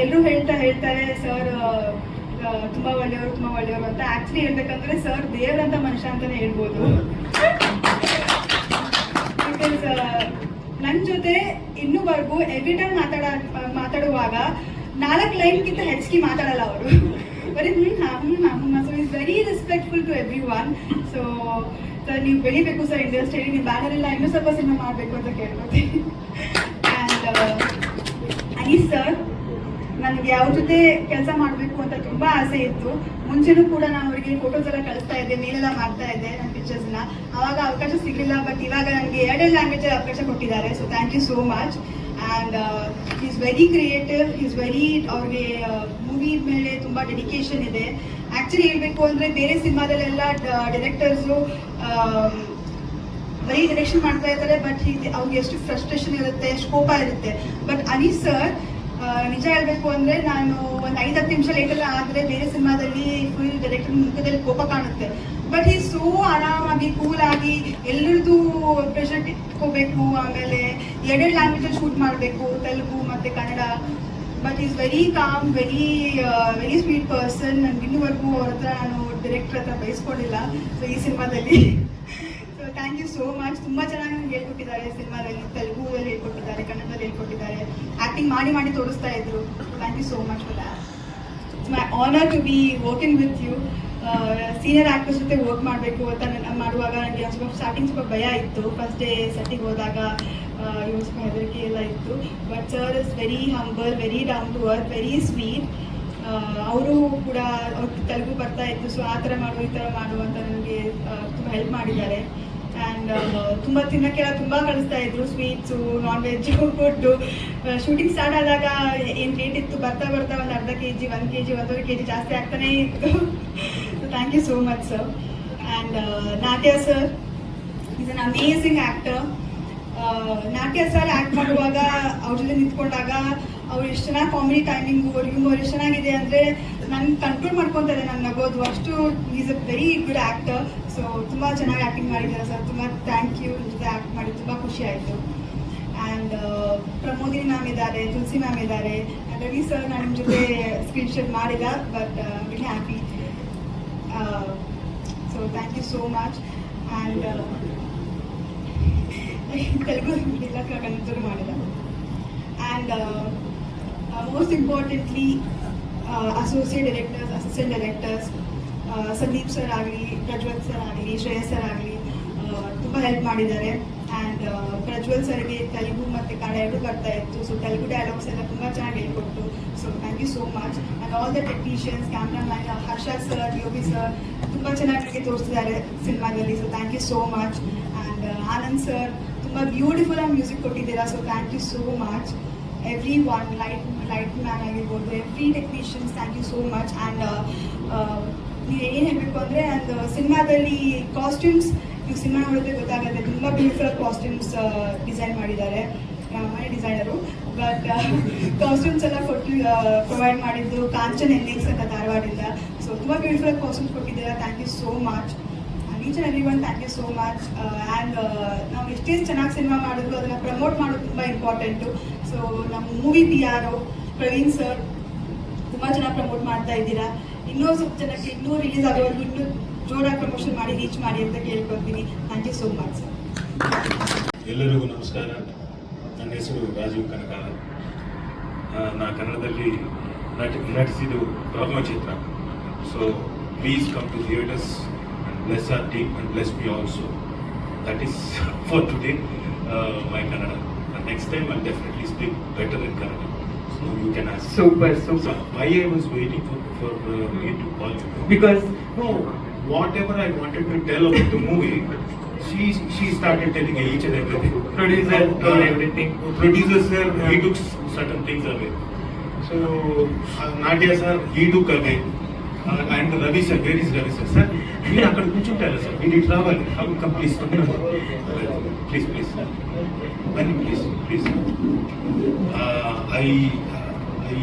ಎಲ್ಲರೂ ಹೇಳ್ತಾ ಹೇಳ್ತಾರೆ, ಸರ್ ತುಂಬಾ ಒಳ್ಳೆಯವರು ತುಂಬಾ ಒಳ್ಳೆಯವರು ಅಂತ. ಆಕ್ಚುಲಿ ಹೇಳ್ಬೇಕಂದ್ರೆ, ಸರ್, ದೇವರಂತ ಮನುಷ್ಯ ಅಂತಾನೆ ಹೇಳ್ಬೋದು. ಬಿಕಾಸ್ ನನ್ನ ಜೊತೆ ಇನ್ನೂವರೆಗೂ ಎವ್ರಿ ಟೈಮ್ ಮಾತಾಡ, ಮಾತಾಡುವಾಗ ನಾಲ್ಕು ಲೈನ್ಗಿಂತ ಹೆಚ್ಚಿಗೆ ಮಾತಾಡಲ್ಲ ಅವರು. ಬರೀ ಹ್ಞೂ so is very respectful to everyone so sir, ನೀವು ಬೆಳಿಬೇಕು, ಸರ್ ಇಂಡಸ್ಟ್ರಿಯಲ್ಲಿ ನೀವು ಬ್ಯಾನರ್ ಎಲ್ಲ ಇನ್ನೂ ಸ್ವಲ್ಪ ಸಿನಿಮಾ ಮಾಡಬೇಕು ಅಂತ ಕೇಳ್ಕೊತೀನಿ ಆ್ಯಂಡ್ ಐ ಸರ್ ನನಗೆ ಅವ್ರ ಜೊತೆ ಕೆಲಸ ಮಾಡಬೇಕು ಅಂತ ತುಂಬಾ ಆಸೆ ಇತ್ತು. ಮುಂಚೆನೂ ಕೂಡ ನಾನು ಅವರಿಗೆ ಫೋಟೋಸ್ ಎಲ್ಲ ಕಳಿಸ್ತಾ ಇದ್ದೆ, ಮೇಲೆಲ್ಲ ಮಾಡ್ತಾ ಇದ್ದೆ ನನ್ನ ಪಿಕ್ಚರ್ಸ್ನ ಅವಾಗ ಅವಕಾಶ ಸಿಗಲಿಲ್ಲ ಬಟ್ ಇವಾಗ ನನಗೆ ಎರಡೇ ಲ್ಯಾಂಗ್ವೇಜ್ ಅವಕಾಶ ಕೊಟ್ಟಿದ್ದಾರೆ. So thank you so much and is very creative is very ಅವ್ರಿಗೆ ಮೂವಿ ಮೇಲೆ ತುಂಬ ಡೆಡಿಕೇಶನ್ ಇದೆ. ಆ್ಯಕ್ಚುಲಿ ಹೇಳಬೇಕು ಅಂದರೆ ಬೇರೆ ಸಿನಿಮಾದಲ್ಲೆಲ್ಲ ಡೈರೆಕ್ಟರ್ಸು ಬರೀ ಡೈರೆಕ್ಷನ್ ಮಾಡ್ತಾ ಇರ್ತಾರೆ ಬಟ್ ಅವ್ರಿಗೆ ಎಷ್ಟು ಫ್ರಸ್ಟ್ರೇಷನ್ ಇರುತ್ತೆ ಎಷ್ಟು ಕೋಪ ಇರುತ್ತೆ ಬಟ್ ಅನೀಸ್ ಸರ್ ನಿಜ ಹೇಳ್ಬೇಕು ಅಂದ್ರೆ ನಾನು ಒಂದು ಐದು ಹತ್ತು ನಿಮಿಷ ಲೇಟ್ ಎಲ್ಲ ಆದ್ರೆ ಬೇರೆ ಸಿನಿಮಾದಲ್ಲಿ ಫುಲ್ ಡೈರೆಕ್ಟರ್ ಮುಖದಲ್ಲಿ ಕೋಪ ಕಾಣುತ್ತೆ. ಬಟ್ ಈ ಸೋ ಆರಾಮಾಗಿ ಕೂಲ್ ಆಗಿ ಎಲ್ಲರದ್ದು ಪ್ರೆಷರ್ ಇಟ್ಕೋಬೇಕು, ಆಮೇಲೆ ಎರಡೆರಡು ಲ್ಯಾಂಗ್ವೇಜಲ್ಲಿ ಶೂಟ್ ಮಾಡಬೇಕು, ತೆಲುಗು ಮತ್ತೆ Kannada. But is very calm very very sweet person ನನ್ಗೆ ಇನ್ನೂವರೆಗೂ ಅವ್ರ ಹತ್ರ ನಾನು ಡೈರೆಕ್ಟರ್ ಹತ್ರ ಬಯಸ್ಕೊಂಡಿಲ್ಲ ಸೊ ಈ ಸಿನಿಮಾದಲ್ಲಿ. ಥ್ಯಾಂಕ್ ಯು ಸೋ ಮಚ್ ತುಂಬ ಚೆನ್ನಾಗಿ ನಂಗೆ ಹೇಳ್ಕೊಟ್ಟಿದ್ದಾರೆ. ಸಿನಿಮಾದಲ್ಲಿ ತೆಲುಗುದಲ್ಲಿ ಹೇಳ್ಕೊಟ್ಟಿದ್ದಾರೆ, ಕನ್ನಡದಲ್ಲಿ ಹೇಳ್ಕೊಟ್ಟಿದ್ದಾರೆ. ಆಕ್ಟಿಂಗ್ ಮಾಡಿ ಮಾಡಿ ತೋರಿಸ್ತಾ ಇದ್ರು. Thank you so much for that it's my honour to be working with you senior actors ಜೊತೆ ವರ್ಕ್ ಮಾಡಬೇಕು ಅಂತ ಮಾಡುವಾಗ ನನಗೆ ಸ್ವಲ್ಪ ಸ್ಟಾರ್ಟಿಂಗ್ ಸ್ವಲ್ಪ ಭಯ ಇತ್ತು. ಫಸ್ಟ್ ಡೇ ಸೆಟ್ಟಿಗೆ ಹೋದಾಗ ಇವಾಗ ಸ್ವಲ್ಪ ಹೆದರಿಕೆ ಎಲ್ಲ ಇತ್ತು. But sir is very humble very down to earth very sweet ಅವರು ಕೂಡ, ಅವ್ರ ತೆಲುಗು ಬರ್ತಾ ಇತ್ತು ಸೊ ಆ ಥರ ಮಾಡು, ಈ ಥರ ಮಾಡು ಅಂತ ನನಗೆ ತುಂಬ ಹೆಲ್ಪ್ ಮಾಡಿದ್ದಾರೆ. ಆ್ಯಂಡ್ ತುಂಬ ತಿನ್ನೋಕ್ಕೆಲ್ಲ ತುಂಬ ಕಳಿಸ್ತಾ ಇದ್ರು sweets non veg food shooting start ಆದಾಗ ಏನು ರೇಟ್ ಇತ್ತು? ಬರ್ತಾ ಬರ್ತಾ ಒಂದು ಅರ್ಧ ಕೆ ಜಿ ಒಂದು ಕೆ ಜಿ ಒಂದೂವರೆ ಕೆ ಜಿ ಜಾಸ್ತಿ ಆಗ್ತಾನೇ ಇತ್ತು. Thank you so much sir and Natya sir is an amazing actor Natya sir act ಮಾಡುವಾಗ ಅವ್ರ ಜೊತೆ ನಿಂತ್ಕೊಂಡಾಗ ಅವ್ರು ಎಷ್ಟು ಚೆನ್ನಾಗಿ ಕಾಮಿಡಿ ಟೈಮಿಂಗು ಅವ್ರ ಹ್ಯೂಮರ್ ಎಷ್ಟು ಚೆನ್ನಾಗಿದೆ ಅಂದರೆ ನಾನು ಕಂಟ್ರೋಲ್ ಮಾಡ್ಕೊತಾರೆ ನನ್ನ ನಗೋದು. ಅಷ್ಟು is a very good actor so ತುಂಬ ಚೆನ್ನಾಗಿ ಆ್ಯಕ್ಟಿಂಗ್ ಮಾಡಿದ್ದಾರೆ ಸರ್ ತುಂಬ ಥ್ಯಾಂಕ್ ಯು ಜೊತೆ ಆ್ಯಕ್ಟ್ ಮಾಡಿ ತುಂಬ ಖುಷಿ ಆಯಿತು. ಆ್ಯಂಡ್ ಪ್ರಮೋದಿನಿ ಮ್ಯಾಮ್ ಇದ್ದಾರೆ ತುಳಸಿ ಮ್ಯಾಮ್ ಇದ್ದಾರೆ. ರವಿ ಸರ್ ನಾನು ನಿಮ್ಮ ಜೊತೆ ಸ್ಕ್ರೀನ್ ಶೇರ್ ಮಾಡಿಲ್ಲ but very happy so thank you so much and Telugu ಇಲ್ಲ ಕನ್ಸಿಡರ್ ಮಾಡಿಲ್ಲ and most importantly associate directors assistant directors Sandeep sir ಆಗಲಿ, ಪ್ರಜ್ವಲ್ ಸರ್ ಆಗಲಿ, ಶ್ರೇಯಸ್ ಸರ್ ಆಗಲಿ ತುಂಬ ಹೆಲ್ಪ್ ಮಾಡಿದ್ದಾರೆ. ಆ್ಯಂಡ್ ಪ್ರಜ್ವಲ್ ಸರ್ಗೆ ತೆಲುಗು ಮತ್ತು ಕನ್ನಡ ಎರಡು ಬರ್ತಾ ಇತ್ತು. ಸೊ ತೆಲುಗು ಡೈಲಾಗ್ಸ್ ಎಲ್ಲ ತುಂಬ ಚೆನ್ನಾಗಿ ಹೇಳ್ಕೊಟ್ಟು so thank you so much and all the technicians cameraman Harsha sir Yogi sir ತುಂಬ ಚೆನ್ನಾಗಿ ನನಗೆ ತೋರಿಸಿದ್ದಾರೆ ಸಿನಿಮಾದಲ್ಲಿ. So thank you so much and Anand sir ತುಂಬ ಬ್ಯೂಟಿಫುಲ್ ಆಗಿ ಮ್ಯೂಸಿಕ್ ಕೊಟ್ಟಿದ್ದೀರಾ so thank you so much everyone light light man ಆಗಿರ್ಬೋದು every technicians thank you so much and ನೀವು ಏನು ಹೇಳಬೇಕು ಅಂದರೆ ಆ್ಯಂಡ್ ಸಿನಿಮಾದಲ್ಲಿ ಕಾಸ್ಟ್ಯೂಮ್ಸ್ ನೀವು ಸಿನಿಮಾ ನೋಡಿದ್ರೆ ಗೊತ್ತಾಗುತ್ತೆ, ತುಂಬ ಬ್ಯೂಟಿಫುಲ್ ಕಾಸ್ಟ್ಯೂಮ್ಸ್ ಡಿಸೈನ್ ಮಾಡಿದ್ದಾರೆ ಮನೆ ಡಿಸೈನರು ಬಟ್ ಕಾಸ್ಟ್ಯೂಮ್ಸ್ ಎಲ್ಲ ಕೊಟ್ಟು ಪ್ರೊವೈಡ್ ಮಾಡಿದ್ದು, ಕಾಂಚನ್ ಎಂಡಿಂಗ್ಸ್ ಅಂತ ಧಾರವಾಡಿಂದ ಸೊ ತುಂಬ ಬ್ಯೂಟಿಫುಲ್ ಕಾಸ್ಟ್ಯೂಮ್ಸ್ ಕೊಟ್ಟಿದ್ದೀರಾ thank you so much each and everyone thank you so much and ನಾವು ಎಷ್ಟೇ ಚೆನ್ನಾಗಿ ಸಿನಿಮಾ ಮಾಡಿದ್ರು, ಅದನ್ನು ಪ್ರಮೋಟ್ ಮಾಡೋದು ತುಂಬ ಇಂಪಾರ್ಟೆಂಟು ಸೊ ನಮ್ಮ movie P R Praveen sir ತುಂಬ ಚೆನ್ನಾಗಿ ಪ್ರಮೋಟ್ ಮಾಡ್ತಾ ಇದ್ದೀರಾ. ಇನ್ನೂ ಸ್ವಲ್ಪ ಜನಕ್ಕೆ ಇನ್ನೂ ರಿಲೀಸ್ ಆಗೋವರೆಗೂ ಇನ್ನೂ ಜೋರಾಗಿ ಪ್ರಮೋಷನ್ ಮಾಡಿ ರೀಚ್ ಮಾಡಿ ಅಂತ ಕೇಳ್ಕೊತೀನಿ. Thank you so much sir ಎಲ್ಲರಿಗೂ ನಮಸ್ಕಾರ. ನನ್ನ ಹೆಸರು ರಾಜೀವ್ ಕನಕ. ನಾ ಕನ್ನಡದಲ್ಲಿ ನಟ, ನಟಿಸಿದ್ದು ಪ್ರಥಮ ಚಿತ್ರ so please come to theatres bless our team and bless me also. That is for today uh, my Kannada. And next time I'll definitely speak better in Kannada. So you can ask. Super, super. So why I was waiting for, for uh, me to call you? Because no, whatever I wanted to tell about the movie, she she started telling each and everything. Producer uh, told everything. Producer sir, he took certain things away. So uh, Nadia sir, he took away. Uh, and Ravi sir, where is Ravi sir? Sir, మీరు అక్కడ కూర్చుంటారా sir మీరు ఇటు రావాలి అవి please please please Bunny please please I I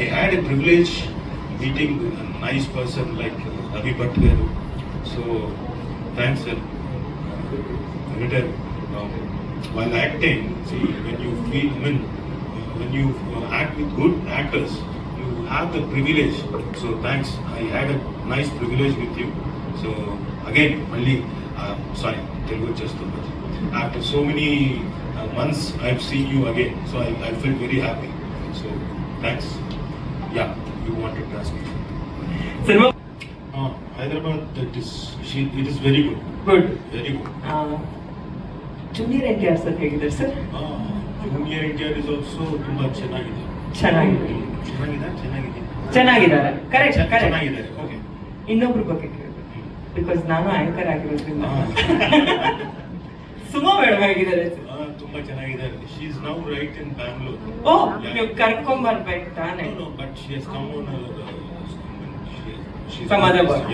I had a privilege meeting nice person like Ravi Bhat గారు so thanks sir anytime um, while acting, see, when you feel, I mean, uh, when you act with good actors. You have the privilege. So thanks. I had a nice privilege with you. So again, only uh, sorry, Telugu just too much. After so many uh, months, I've seen you again. So I, I feel very happy. So thanks. Yeah, you wanted to ask me. Cinema Uh, Hyderabad, that is, she, it is very good. Good Very good. Junior N T R sir ಹೇಗಿದ್ದಾರೆ sir junior India is also ತುಂಬಾ ಚೆನ್ನಾಗಿದೆ ಚೆನ್ನಾಗಿದೆ ಚೆನ್ನಾಗಿದೆ ಚೆನ್ನಾಗಿದೆ ಚೆನ್ನಾಗಿದ್ದಾರೆ. Correct ಚೆನ್ನ- correct ಚೆನ್ನಾಗಿದ್ದಾರೆ okay ಇನ್ನೊಬ್ರ ಬಗ್ಗೆ ಕೇಳಬೇಕು ಬಿಕಾಸ್ ನಾನು ಆಂಕರ್ ಆಗಿರೋದ್ರಿಂದ. ಸುಮಾ ಮೇಡಮ್ ಹೇಗಿದ್ದಾರೆ? ತುಂಬಾ ಚೆನ್ನಾಗಿದ್ದಾರೆ. She is now right in Bangalore ಓ ನೀವು ಕರ್ಕೊಂಡ್ ಬರ್ಬೇಕು ತಾನೆ but she has come on From other work.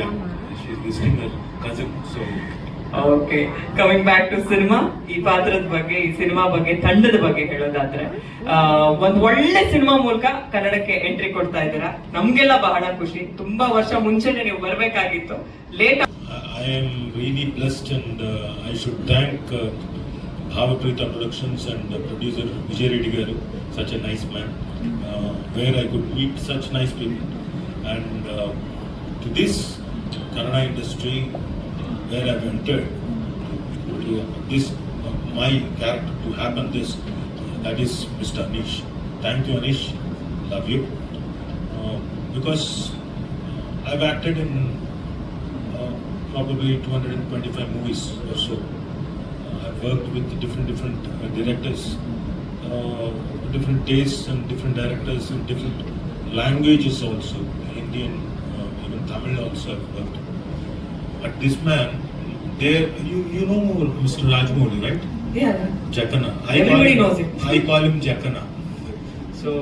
She is visiting her cousin so okay coming back to cinema ಈ ಪಾತ್ರದ ಬಗ್ಗೆ ಈ ಸಿನಿಮಾ ಬಗ್ಗೆ ತಂಡದ ಬಗ್ಗೆ ಹೇಳೋದಾದ್ರೆ ಒಂದ್ ಒಳ್ಳೆ ಸಿನಿಮಾ ಮೂಲಕ ಕನ್ನಡಕ್ಕೆ ಎಂಟ್ರಿ ಕೊಡ್ತಾ ಇದ್ದೀರಾ? ನಮ್ಗೆಲ್ಲ ಬಹಳ ಖುಷಿ. ತುಂಬಾ ವರ್ಷ ಮುಂಚೆನೆ ನೀವು ಬರಬೇಕಾಗಿತ್ತು. Late I am really blessed and I should thank Bhavapreetha productions and producer Vijay Reddy producer Vijay Reddy garu, such a nice could meet where I could meet such this people. And where I've entered, this, uh, my character to happen this, that is Mr. Anish. Thank you Anish, love you. Uh, because I've acted in uh, probably 225 movies or so. Uh, I've worked with different different uh, directors, uh, different tastes and different directors and different languages also. Indian, uh, even Tamil also I've worked. But this man, there you you know Mr. Rajmouli, right? Jakana. I Everybody call him, knows him. I call him Jakana. So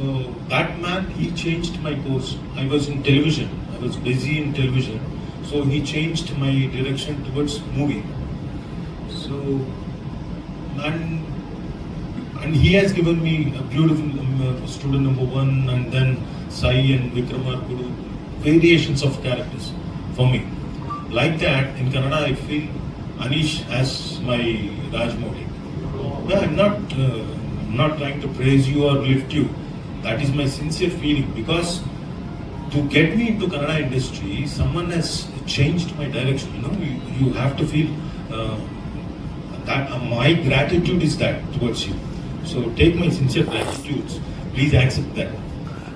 uh, that man, he changed my course. I was in television. I was busy in television. So he changed my direction towards movie. So and and he has given me a beautiful um, uh, student number one, and then Sai and Vikramarkudu, variations of characters for me. Like that, in Kannada, I feel Anish as my Rajmouli. Yeah, I'm not uh, not trying to praise you or lift you. That is my sincere feeling because to get me into Kannada industry, someone has changed my direction. You know, you, you have to feel uh, that uh, my gratitude is that towards you. So take my sincere gratitude. Please accept that.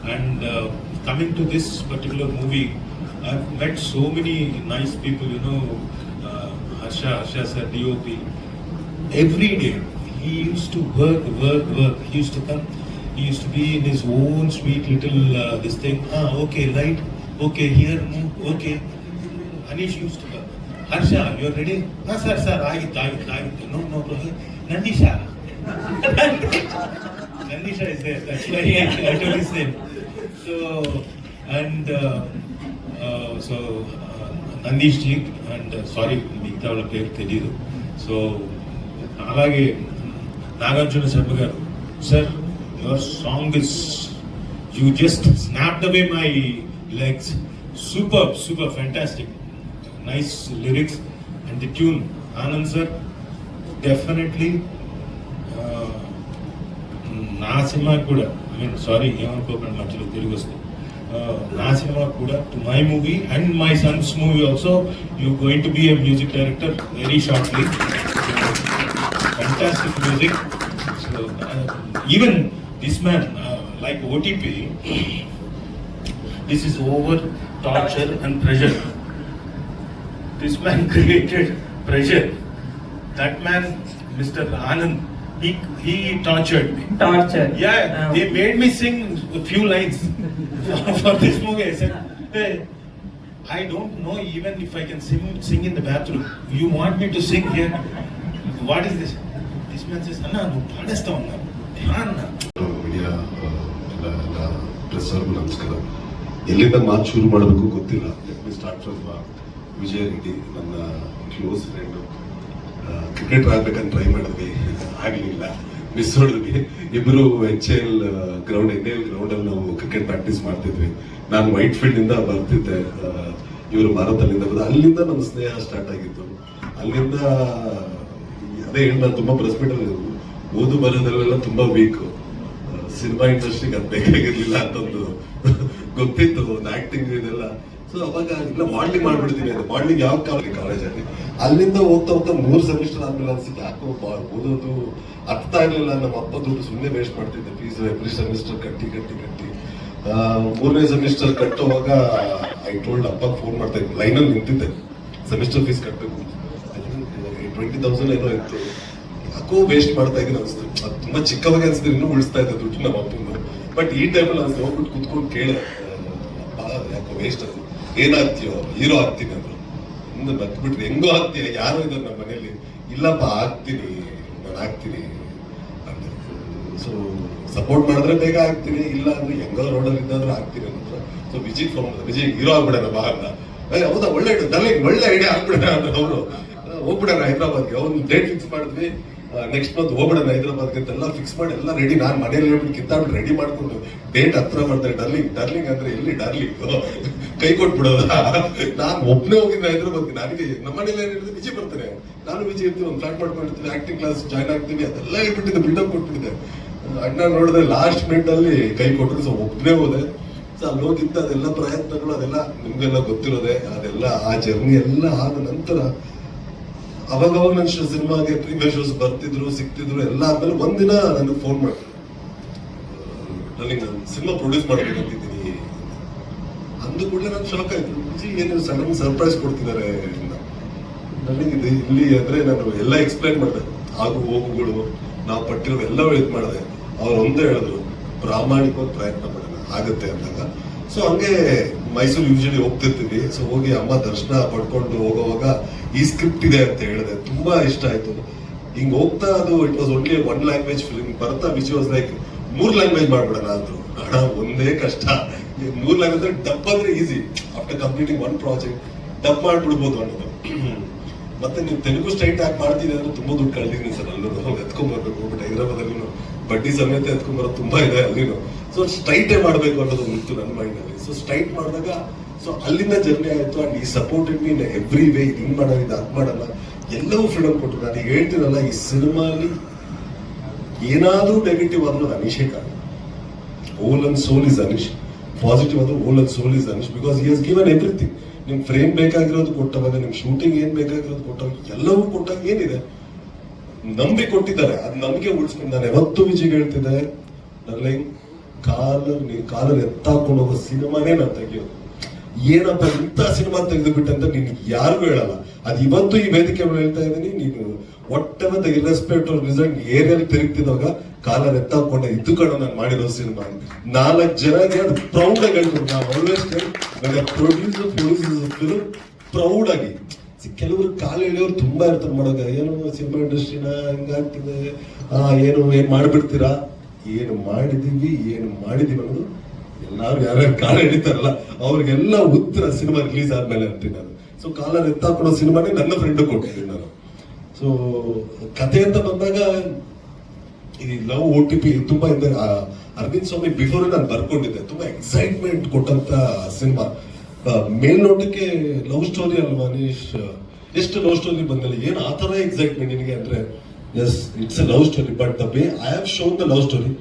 And uh, coming to this particular movie, I've met so many nice people, you know, uh, Harsha, Harsha sir, DOP. Every day, he used to work, work, work. He used to come, he used to be in his own sweet little, uh, this thing, ah, okay, light, okay, here, mm, okay. Anish used to come, Harsha, you're ready? Ah, sir, sir, I, I, I, no, no problem. Nandisha. Nandisha is there, that's why I told his name. So, and... Uh, so Nandish uh, and sorry uh, uh, మిగతా వాళ్ళ పేరు తెలియదు so అలాగే Nagarjuna Sharma garu sir your song is you just snapped away my legs super super fantastic nice lyrics and the tune Anand sir definitely నా సినిమాకి కూడా I mean sorry ఏమనుకోకండి మధ్యలో తెలుగు వస్తే. Uh, Nasima Kuda to my movie and my son's movie also. You're going to be a music director very shortly. fantastic music. So, uh, even this man, uh, like OTP, this is over torture and pressure. This man created pressure. That man, Mr. Anand, he, he tortured me. Tortured. Yeah, they made me sing a few lines for this movie. I said, hey, I don't know even if I can sing, sing in the bathroom. You want me to sing here? What is this? This man says, Anna, no, ಪಾಡಿಸ್ತಾ ಅಣ್ಣ. ಅಣ್ಣ. Media ಎಲ್ಲ ಎಲ್ಲ press ಅವ್ರಿಗೂ ನಮಸ್ಕಾರ ಎಲ್ಲಿಂದ ಮಾತು ಶುರು ಮಾಡಬೇಕು ಗೊತ್ತಿಲ್ಲ let me start from Vijaya Reddy ನನ್ನ ಕ್ಲೋಸ್ ಫ್ರೆಂಡ್ ಕ್ರಿಕೆಟರ್ ಆಗ್ಬೇಕಂತ ಟ್ರೈ ಮಾಡಿದ್ವಿ. ಆಗಲಿಲ್ಲ. ಮಿಸ್ ಹೊಡೆದ್ವಿ ಇಬ್ರು H L ground N L ground ಅಲ್ಲಿ ನಾವು ಕ್ರಿಕೆಟ್ ಪ್ರಾಕ್ಟೀಸ್ ಮಾಡ್ತಿದ್ವಿ. ನಾನು ವೈಟ್ ಫೀಲ್ಡ್ ಇಂದ ಬರ್ತಿದ್ದೆ ಇವರು ಭಾರತ್ ಅಲ್ಲಿಂದ ಬಂದ. ಅಲ್ಲಿಂದ ನಮ್ಮ ಸ್ನೇಹ ಸ್ಟಾರ್ಟ್ ಆಗಿತ್ತು. ಅಲ್ಲಿಂದ, ಅದೇ ಹೇಳ್ದ ತುಂಬಾ ಪ್ರೆಸ್ ಮೀಟ್ ಓದು ಬರೋದ್ರಲ್ಲೆಲ್ಲ ತುಂಬಾ ವೀಕ್ ಸಿನಿಮಾ ಇಂಡಸ್ಟ್ರಿಗೆ ಅದು ಬೇಕಾಗಿರ್ಲಿಲ್ಲ ಅಂತಂದು. ಗೊತ್ತಿತ್ತು ಒಂದು ಇದೆಲ್ಲ. ಸೊ ಅವಾಗ ಅದನ್ನ ಮಾಡ್ಲಿಂಗ್ ಮಾಡ್ಬಿಡ್ತೀನಿ ಅದು. ಮಾಡ್ಲಿಂಗ್ ಯಾವ ಕಾಲೇಜ್ ಕಾಲೇಜಲ್ಲಿ ಅಲ್ಲಿಂದ ಹೋಗ್ತಾ ಹೋಗ್ತಾ ಮೂರು ಸೆಮಿಸ್ಟರ್ ಆದ್ಮೇಲೆ ಅನ್ಸಿತ್ತು, ಯಾಕೋ ಓದೋದು ಅರ್ಥ ಆಗ್ಲಿಲ್ಲ ನಮ್ಮ ಅಪ್ಪ ದುಡ್ಡು ಸುಮ್ಮನೆ ವೇಸ್ಟ್ ಮಾಡ್ತಿದ್ದೆ. ಫೀಸ್ ಎವ್ರಿ ಸೆಮಿಸ್ಟರ್ ಕಟ್ಟಿ ಕಟ್ಟಿ ಕಟ್ಟಿ. ಮೂರನೇ ಸೆಮಿಸ್ಟರ್ ಕಟ್ಟುವಾಗ ಐ ಟೋಲ್ಡ್ ಅಪ್ಪ ಫೋನ್ ಮಾಡ್ತಾ ಇದ್ದೆ. ಲೈನಲ್ಲಿ ನಿಂತಿದ್ದೆ. ಸೆಮಿಸ್ಟರ್ ಫೀಸ್ ಕಟ್ಟಬೇಕು ಟ್ವೆಂಟಿ ತೌಸಂಡ್ ಏನೋ ಇತ್ತು. ಯಾಕೋ ವೇಸ್ಟ್ ಮಾಡ್ತಾ ಇದ್ದೀನಿ ಅನಿಸ್ತು. ಅದು ತುಂಬಾ ಚಿಕ್ಕವಾಗಿ ಅನಿಸ್ತು. ಇನ್ನೂ ಉಳಿಸ್ತಾ ಇದ್ದೆ ದುಡ್ಡು ನಮ್ಮ ಅಪ್ಪಂದು ಬಟ್ ಈ ಟೈಮಲ್ಲಿ ಅನಿಸ್ತು. ಹೋಗ್ಬಿಟ್ಟು ಕುತ್ಕೊಂಡು ಕೇಳ ಯಾಕೋ ವೇಸ್ಟ್ ಏನಾಗ್ತೀಯೋ, ಹೀರೋ ಆಗ್ತೀನಿ ಅಂದ್ರು. ಮುಂದೆ ಬತ್ಬಿಟ್ರಿ ಹೆಂಗೋ ಆಗ್ತೀಯ ಯಾರೋ ಇದ್ದಾರೆ ನಮ್ಮ ಮನೆಯಲ್ಲಿ, ಇಲ್ಲಪ್ಪ, ಆಗ್ತೀನಿ, ನಾನು ಆಗ್ತೀನಿ ಸೊ ಸಪೋರ್ಟ್ ಮಾಡಿದ್ರೆ ಬೇಗ ಆಗ್ತೀನಿ ಇಲ್ಲ ಅಂದ್ರೆ ಹೆಂಗೋ ರೋಡಲ್ಲಿ ಇದ್ದಾದ್ರೂ ಆಗ್ತೀನಿ ಅಂತ so Vijay phone Vijay hero ಆಗ್ಬಿಡೋಣ ಬಾ ಅಂತ ಹೌದಾ, ಒಳ್ಳೆ ತಲೆಗೆ ಒಳ್ಳೆ ಐಡಿಯಾ ಆಗ್ಬಿಡೋಣ ಅಂದ್ರೆ ಅವರು ಹೋಗ್ಬಿಡೋಣ ಹೈದ್ರಾಬಾದ್ಗೆ, ಅವ್ನು ಡೇಟ್ ಫಿಕ್ಸ್ ಮಾಡಿದ್ವಿ. ನೆಕ್ಸ್ಟ್ ಮಂತ್ ಹೋಗ್ಬಿಡೋಣ ಹೈದ್ರಾಬಾದ್ಗೆ ಅಂತೆಲ್ಲ ಫಿಕ್ಸ್ ಮಾಡಿ ಎಲ್ಲ ರೆಡಿ ನಾನು ಮನೇಲಿ ಹೇಳ್ಬಿಟ್ಟು ಕಿತ್ತಾಡ್ಬಿಟ್ಟು ರೆಡಿ ಮಾಡ್ಕೊಂಡು ಡೇಟ್ ಹತ್ರ ಮಾಡ್ತಾರೆ ಡರ್ಲಿಂಗ್ ಡರ್ಲಿಂಗ್ ಅಂದ್ರೆ ಎಲ್ಲಿ ಡರ್ಲಿಂಗ್ ಕೈ ಕೊಟ್ಬಿಡೋದ? ನಾನು ಒಬ್ಬನೇ ಹೋಗಿದ್ದೆ ಹೈದ್ರಾಬಾದ್ಗೆ. ನನಗೆ ನಮ್ಮ ಮನೇಲಿ ಏನು ಹೇಳಿದ್ರೆ? ವಿಜಯ್ ಬರ್ತಾರೆ ನಾನು ವಿಜಯ್ ಇರ್ತೀನಿ, ಒಂದು ಫ್ಲಾಟ್ ಮಾಡ್ಕೊಂಡಿರ್ತೀನಿ ಆಕ್ಟಿಂಗ್ ಕ್ಲಾಸ್ ಜಾಯ್ನ್ ಆಗ್ತೀನಿ, ಅದೆಲ್ಲ ಹೇಳ್ಬಿಟ್ಟಿದ್ದೆ ಬಿಲ್ಡಪ್ ಕೊಟ್ಬಿಟ್ಟಿದ್ದೆ. ಅಣ್ಣ ನೋಡಿದ್ರೆ ಲಾಸ್ಟ್ ಮಿನಿಟ್ ಅಲ್ಲಿ ಕೈ ಕೊಟ್ಟರು ಸೊ ಒಬ್ಬನೇ ಹೋದೆ. ಸೊ ಅಲ್ಲಿ ಹೋಗಿದ್ದ, ಅದೆಲ್ಲ ಪ್ರಯತ್ನಗಳು, ಅದೆಲ್ಲ ನಿಮ್ಗೆಲ್ಲ ಗೊತ್ತಿರೋದೆ, ಅದೆಲ್ಲ ಆ ಜರ್ನಿ ಎಲ್ಲ ಆದ ನಂತರ ಅವಾಗ ನನ್ನ ಸಿನಿಮಾಗೆ ಪ್ರೀಮಿಯರ್ ಶೋಸ್ ಬರ್ತಿದ್ರು ಸಿಕ್ತಿದ್ರು ಎಲ್ಲ ಆದ್ಮೇಲೆ ಒಂದಿನ ನನಗೆ ಫೋನ್ ಮಾಡಿದ್ರು ನನಗೆ ನಾನು ಸಿನಿಮಾ ಪ್ರೊಡ್ಯೂಸ್ ಮಾಡ್ಬೇಕಂತಿದ್ದೀನಿ ಅಂದ ಕೂಡಲೇ ನಾನು ಶಾಕ್ ಆಯ್ತು. ಜಿ ಏನು ಸಡನ್ ಸರ್ಪ್ರೈಸ್ ಕೊಡ್ತಿದ್ದಾರೆ ನನಗೆ ಇದು ಇಲ್ಲಿ ಅಂದ್ರೆ ನಾನು ಎಲ್ಲ ಎಕ್ಸ್ಪ್ಲೈನ್ ಮಾಡಿದೆ. ಆಗು ಹೋಗುಗಳು ನಾವು ಪಟ್ಟಿರೋ ಎಲ್ಲ ಇದು ಮಾಡಿದೆ. ಅವ್ರು ಒಂದೇ ಹೇಳಿದ್ರು, ಪ್ರಾಮಾಣಿಕವಾಗಿ ಪ್ರಯತ್ನ ಮಾಡೋಣ, ಆಗುತ್ತೆ ಅಂದಾಗ. ಸೊ ಹಂಗೆ ಮೈಸೂರು ಯೂಶಲಿ ಹೋಗ್ತಿರ್ತೀವಿ. ಸೊ ಹೋಗಿ ಅಮ್ಮ ದರ್ಶನ ಪಡ್ಕೊಂಡು ಹೋಗೋವಾಗ ಈ ಸ್ಕ್ರಿಪ್ಟ್ ಇದೆ ಅಂತ ಹೇಳಿದೆ. ತುಂಬಾ ಇಷ್ಟ ಆಯ್ತು. ಹಿಂಗ್ ಹೋಗ್ತಾ ಅದು it was only one language film ಬರ್ತಾ ವಿಚ್ ವಾಸ್ ಲೈಕ್ ಮೂರ್ ಲ್ಯಾಂಗ್ವೇಜ್ ಮಾಡ್ಬಿಡೋಣ ಅಂದ್ರು. ಹಣ ಒಂದೇ ಕಷ್ಟ. ಮೂರ್ ಲ್ಯಾಂಗ್ವೇಜ್ ಡಬ್ ಅಂದ್ರೆ easy after completing one project dub ಮಾಡ್ಬಿಡ್ಬೋದು ಅನ್ನೋದು. ಮತ್ತೆ ನೀವು ತೆಲುಗು ಸ್ಟ್ರೈಟ್ ಆಗಿ ಮಾಡ್ತೀನಿ ಅಂದ್ರೆ ತುಂಬಾ ದುಡ್ಡು ಕಳ್ದಿದ್ದೀನಿ ಸರ್. ಅಲ್ಲೂ ಎತ್ಕೊಂಡ್ ಬರ್ಬೇಕು. ಬಟ್ ಹೈದರಾಬಾದ್ ಬಡ್ಡಿ ಸಮೇತ ಎತ್ಕೊಂಡ್ ಬರೋದು ತುಂಬಾ ಇದೆ ಅಲ್ಲಿನೂ. ಸೊ ಸ್ಟ್ರೈಟೇ ಮಾಡಬೇಕು ಅನ್ನೋದು ಇತ್ತು ನನ್ನ ಮೈಂಡ್ ಅಲ್ಲಿ ಸೊ ಸ್ಟ್ರೈಟ್ ಮಾಡಿದಾಗ ಸೊ ಅಲ್ಲಿಂದ ಜರ್ನಿ ಆಯ್ತು. And he supported mean every way ಹಿಂಗ್ ಮಾಡೋದು, ಇದು ಅದು ಮಾಡಲ್ಲ ಎಲ್ಲವೂ ಫ್ರೀಡಮ್ ಕೊಟ್ಟರು ನಾನು ಹೇಳ್ತೀನಲ್ಲ, ಈ ಸಿನಿಮಾಲಿ ಏನಾದರೂ ನೆಗೆಟಿವ್ ಆದರೂ ಅದು ಆಗ whole and sole is Anish positive ಆದರೂ whole and sole is Anish because he has given everything ನಿಮ್ ಫ್ರೇಮ್ ಬೇಕಾಗಿರೋದು ಕೊಟ್ಟವಾಗ ನಿಮ್ ಶೂಟಿಂಗ್ ಏನು ಬೇಕಾಗಿರೋದು ಕೊಟ್ಟವಾಗ ಎಲ್ಲವೂ ಕೊಟ್ಟಾಗ ಏನಿದೆ? ನಂಬಿ ಕೊಟ್ಟಿದ್ದಾರೆ. ಅದು ನಂಬಿಕೆ ಉಳಿಸ್ಕೊಂಡು, ನಾನು ಯಾವತ್ತೂ ವಿಜಯ್ ಹೇಳ್ತಿದ್ದೆ ಡರ್ಲಿಂಗ್ ಕಾಲರ್ ಕಾಲು ಎತ್ತಾಕೊಂಡು ಹೋಗೋ ಸಿನಿಮಾನೇ ನಾನು ತೆಗಿಯೋದು. ಏನಪ್ಪ ಇಂಥ ಸಿನಿಮಾ ತೆಗೆದು ಬಿಟ್ಟೆ ಅಂತ ನಿನ್ಗೆ ಯಾರಿಗೂ ಹೇಳಲ್ಲ. ಅದು ಇವತ್ತು ಈ ವೇದಿಕೆ ಮೇಲೆ ಹೇಳ್ತಾ ಇದ್ದೀನಿ, ನೀನು ಒಟ್ಟ ಮತ್ತೆ ಇರ್ರೆಸ್ಪೆಕ್ಟ್ ಅವ್ರ ರಿಸಲ್ಟ್ ಏರಿಯಲ್ಲಿ ತಿರುಗ್ತಿದಾಗ ಕಾಲ ಎತ್ತಾಕೊಂಡೆ ಇದು ಕಣ ನಾನು ಮಾಡಿರೋ ಸಿನಿಮಾ ನಾಲ್ಕು ಜನ ಅದು ಪ್ರೌಡ್ ಆಗಿ ಹೇಳ್ಬೋದು. ನಾವು ಆಲ್ವೇಸ್ ಪ್ರೊಡ್ಯೂಸರ್ ಪ್ರೊಡ್ಯೂಸರ್ ಪ್ರೌಡ್ ಆಗಿ. ಕೆಲವರು ಕಾಲು ಎಳೆಯೋರು ತುಂಬಾ ಇರ್ತಾರೆ ಮಾಡೋಕೆ. ಏನು ಸಿನಿಮಾ ಇಂಡಸ್ಟ್ರಿನ ಹೆಂಗಾಗ್ತಿದೆ ಏನು ಏನ್ ಮಾಡ್ಬಿಡ್ತೀರಾ? ಏನು ಮಾಡಿದೀವಿ ಏನು ಮಾಡಿದೀವಿ ಅನ್ನೋದು ಎಲ್ಲಾರು ಯಾರ್ಯಾರು ಕಾಲ ಹಿಡಿತಾರಲ್ಲ ಅವ್ರಿಗೆಲ್ಲ ಉತ್ತರ ಸಿನಿಮಾ ರಿಲೀಸ್ ಆದ್ಮೇಲೆ ಅಂತೀನಿ ನಾನು. ಸೊ ಕಾಲರ್ ಎತ್ತಾಕೊಡೋ ಸಿನಿಮಾನೇ ನನ್ನ ಫ್ರೆಂಡ್ ಕೊಟ್ಟಿದ್ದೀನಿ ನಾನು. ಸೊ ಕತೆ ಅಂತ ಬಂದಾಗ ಈ ಲವ್ ಓ ಟಿ ಪಿ ತುಂಬಾ ಆ, ಅರವಿಂದ್ ಸ್ವಾಮಿ ಬಿಫೋರ್ ನಾನು ಬರ್ಕೊಂಡಿದ್ದೆ ತುಂಬಾ ಎಕ್ಸೈಟ್ಮೆಂಟ್ ಕೊಟ್ಟಂತ ಸಿನಿಮಾ. ಮೇಲ್ನೋಟಕ್ಕೆ ಲವ್ ಸ್ಟೋರಿ ಅಲ್ವಾ ನೀಶ್ ಎಷ್ಟು ಲವ್ ಸ್ಟೋರಿ ಬಂದಿಲ್ಲ ಏನು ಆ ಥರ ಎಕ್ಸೈಟ್ಮೆಂಟ್ ನಿನಗೆ ಅಂದ್ರೆ? Yes it's a love story but the way I have shown the love story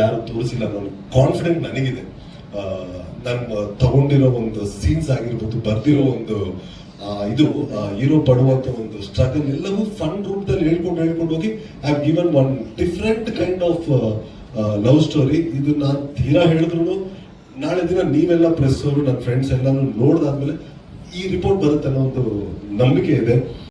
ಯಾರು ತೋರಿಸಿಲ್ಲ ನಾನು ಕಾನ್ಫಿಡೆಂಟ್ ನನಗಿದೆ. ನಾನು ತಗೊಂಡಿರೋ ಒಂದು ಸೀನ್ಸ್ ಆಗಿರ್ಬೋದು, ಬರ್ದಿರೋ ಒಂದು ಇದು ಹೀರೋ ಪಡುವಂತ ಒಂದು ಸ್ಟ್ರಗಲ್ ಎಲ್ಲವೂ ಫನ್ ರೂಪದಲ್ಲಿ ಹೇಳ್ಕೊಂಡು ಹೇಳ್ಕೊಂಡು ಹೋಗಿ I have given one different kind of love story ಇದು ನಾನು ತೀರಾ ಹೇಳಿದ್ರು ನಾಳೆ ದಿನ ನೀವೆಲ್ಲ ಪ್ರೆಸ್ ಅವರು ನನ್ನ ಫ್ರೆಂಡ್ಸ್ ಎಲ್ಲಾನು ನೋಡ್ದಾದ್ಮೇಲೆ ಈ ರಿಪೋರ್ಟ್ ಬರುತ್ತೆ ಅನ್ನೋ ಒಂದು ನಂಬಿಕೆ ಇದೆ.